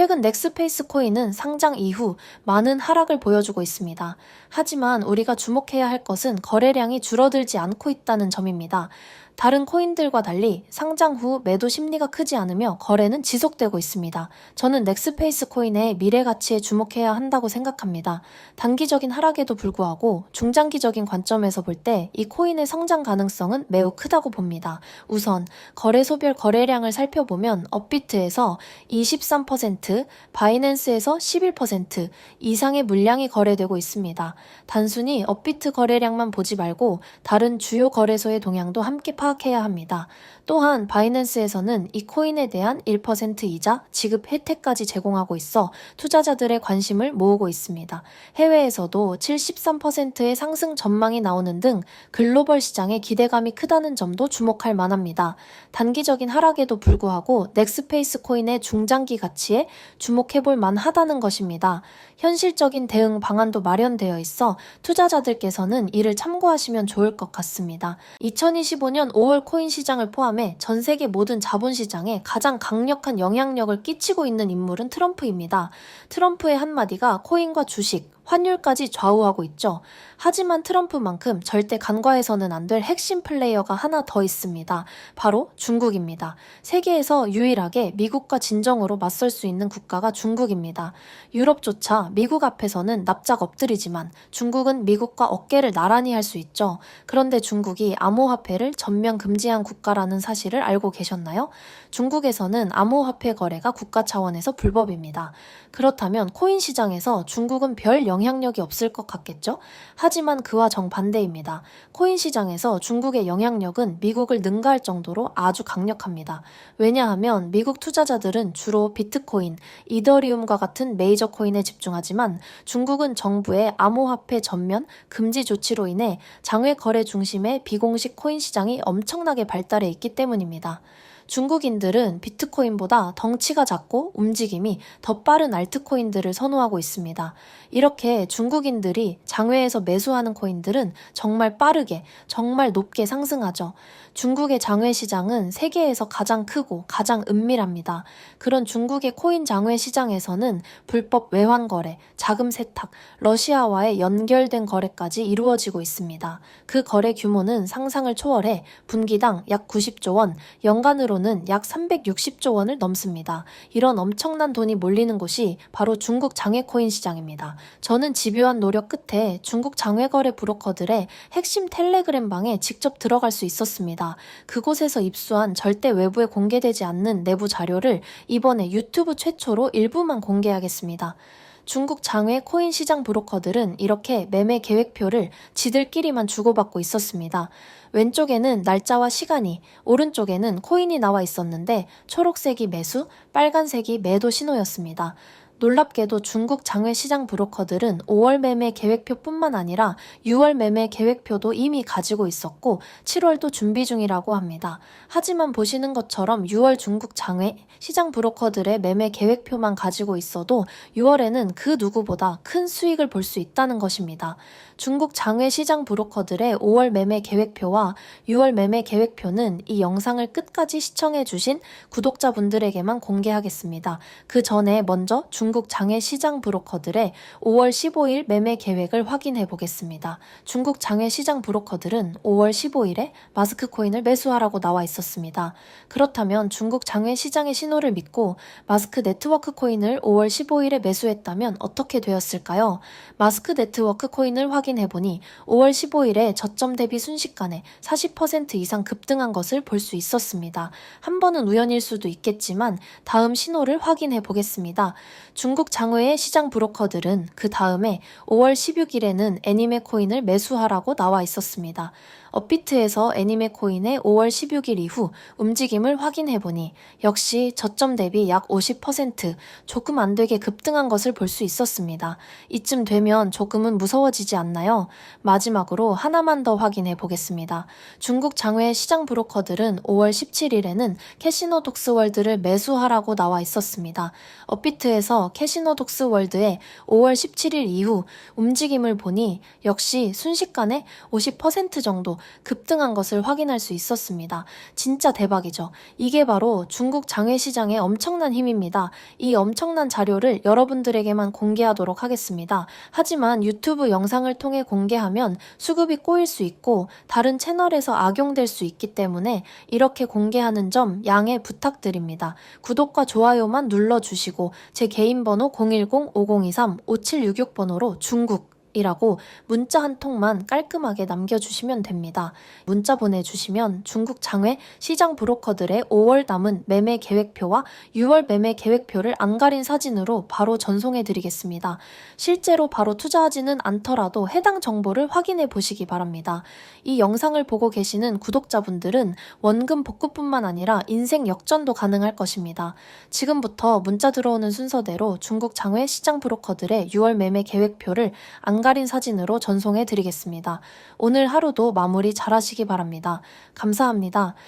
최근 넥스페이스 코인은 상장 이후 많은 하락을 보여주고 있습니다. 하지만 우리가 주목해야 할 것은 거래량이 줄어들지 않고 있다는 점입니다. 다른 코인들과 달리 상장 후 매도 심리가 크지 않으며 거래는 지속되고 있습니다. 저는 넥스페이스 코인의 미래 가치에 주목해야 한다고 생각합니다. 단기적인 하락에도 불구하고 중장기적인 관점에서 볼 때 이 코인의 성장 가능성은 매우 크다고 봅니다. 우선 거래소별 거래량을 살펴보면 업비트에서 23%, 바이낸스에서 11% 이상의 물량이 거래되고 있습니다. 단순히 업비트 거래량만 보지 말고 다른 주요 거래소의 동향도 함께 파악 해야 합니다. 또한 바이낸스에서는 이 코인에 대한 1% 이자 지급 혜택까지 제공하고 있어 투자자들의 관심을 모으고 있습니다. 해외에서도 73%의 상승 전망이 나오는 등 글로벌 시장에 기대감이 크다는 점도 주목할 만합니다. 단기적인 하락에도 불구하고 넥스페이스 코인의 중장기 가치에 주목해볼 만하다는 것입니다. 현실적인 대응 방안도 마련되어 있어 투자자들께서는 이를 참고하시면 좋을 것 같습니다. 2025년 5월 코인 시장을 포함해 전 세계 모든 자본 시장에 가장 강력한 영향력을 끼치고 있는 인물은 트럼프입니다. 트럼프의 한마디가 코인과 주식, 환율까지 좌우하고 있죠. 하지만 트럼프만큼 절대 간과해서는 안 될 핵심 플레이어가 하나 더 있습니다. 바로 중국입니다. 세계에서 유일하게 미국과 진정으로 맞설 수 있는 국가가 중국입니다. 유럽조차 미국 앞에서는 납작 엎드리지만 중국은 미국과 어깨를 나란히 할 수 있죠. 그런데 중국이 암호화폐를 전면 금지한 국가라는 사실을 알고 계셨나요? 중국에서는 암호화폐 거래가 국가 차원에서 불법입니다. 그렇다면 코인 시장에서 중국은 별 영향 력이 없을 것 같겠죠? 하지만 그와 정반대입니다. 코인 시장에서 중국의 영향력은 미국을 능가할 정도로 아주 강력합니다. 왜냐하면 미국 투자자들은 주로 비트코인, 이더리움과 같은 메이저 코인에 집중하지만 중국은 정부의 암호화폐 전면 금지 조치로 인해 장외 거래 중심의 비공식 코인 시장이 엄청나게 발달해 있기 때문입니다. 중국인들은 비트코인보다 덩치가 작고 움직임이 더 빠른 알트코인들을 선호하고 있습니다. 이렇게 중국인들이 장외에서 매수하는 코인들은 정말 빠르게, 정말 높게 상승하죠. 중국의 장외 시장은 세계에서 가장 크고 가장 은밀합니다. 그런 중국의 코인 장외 시장에서는 불법 외환 거래, 자금 세탁, 러시아와의 연결된 거래까지 이루어지고 있습니다. 그 거래 규모는 상상을 초월해 분기당 약 90조 원, 연간으로는 약 360조 원을 넘습니다. 이런 엄청난 돈이 몰리는 곳이 바로 중국 장외 코인 시장입니다. 저는 집요한 노력 끝에 중국 장외 거래 브로커들의 핵심 텔레그램 방에 직접 들어갈 수 있었습니다. 그곳에서 입수한 절대 외부에 공개되지 않는 내부 자료를 이번에 유튜브 최초로 일부만 공개하겠습니다. 중국 장외 코인 시장 브로커들은 이렇게 매매 계획표를 지들끼리만 주고받고 있었습니다. 왼쪽에는 날짜와 시간이, 오른쪽에는 코인이 나와 있었는데 초록색이 매수, 빨간색이 매도 신호였습니다. 놀랍게도 중국 장외 시장 브로커들은 5월 매매 계획표뿐만 아니라 6월 매매 계획표도 이미 가지고 있었고 7월도 준비 중이라고 합니다. 하지만 보시는 것처럼 6월 중국 장외 시장 브로커들의 매매 계획표만 가지고 있어도 6월에는 그 누구보다 큰 수익을 볼 수 있다는 것입니다. 중국 장외 시장 브로커들의 5월 매매 계획표와 6월 매매 계획표는 이 영상을 끝까지 시청해 주신 구독자분들에게만 공개하겠습니다. 그 전에 먼저 중국 장외 시장 브로커들의 5월 15일 매매 계획을 확인해 보겠습니다. 중국 장외 시장 브로커들은 5월 15일에 마스크 코인을 매수하라고 나와 있었습니다. 그렇다면 중국 장외 시장의 신호를 믿고 마스크 네트워크 코인을 5월 15일에 매수했다면 어떻게 되었을까요? 마스크 네트워크 코인을 확인해 보니 5월 15일에 저점 대비 순식간에 40% 이상 급등한 것을 볼 수 있었습니다. 한 번은 우연일 수도 있겠지만 다음 신호를 확인해 보겠습니다. 중국 장외의 시장 브로커들은 그 다음에 5월 16일에는 애니메 코인을 매수하라고 나와 있었습니다. 업비트에서 애니메 코인의 5월 16일 이후 움직임을 확인해 보니 역시 저점 대비 약 50% 조금 안 되게 급등한 것을 볼 수 있었습니다. 이쯤 되면 조금은 무서워지지 않나요? 마지막으로 하나만 더 확인해 보겠습니다. 중국 장외 시장 브로커들은 5월 17일에는 캐시노 독스월드를 매수하라고 나와 있었습니다. 업비트에서 홈페이지에서 캐시노독스 월드의 5월 17일 이후 움직임을 보니 역시 순식간에 50% 정도 급등한 것을 확인할 수 있었습니다. 진짜 대박이죠. 이게 바로 중국 장외시장의 엄청난 힘입니다. 이 엄청난 자료를 여러분들에게만 공개하도록 하겠습니다. 하지만 유튜브 영상을 통해 공개하면 수급이 꼬일 수 있고 다른 채널에서 악용될 수 있기 때문에 이렇게 공개하는 점 양해 부탁드립니다. 구독과 좋아요만 눌러주시고 제 개인 번호 010-5023-5766번호로 중국 이라고 문자 한 통만 깔끔하게 남겨주시면 됩니다. 문자 보내주시면 중국 장외 시장 브로커들의 5월 남은 매매 계획표와 6월 매매 계획표를 안 가린 사진으로 바로 전송해 드리겠습니다. 실제로 바로 투자하지는 않더라도 해당 정보를 확인해 보시기 바랍니다. 이 영상을 보고 계시는 구독자분들은 원금 복구뿐만 아니라 인생 역전도 가능할 것입니다. 지금부터 문자 들어오는 순서대로 중국 장외 시장 브로커들의 6월 매매 계획표를 안 가린 사진으로 전송해 드리겠습니다. 오늘 하루도 마무리 잘 하시기 바랍니다. 감사합니다.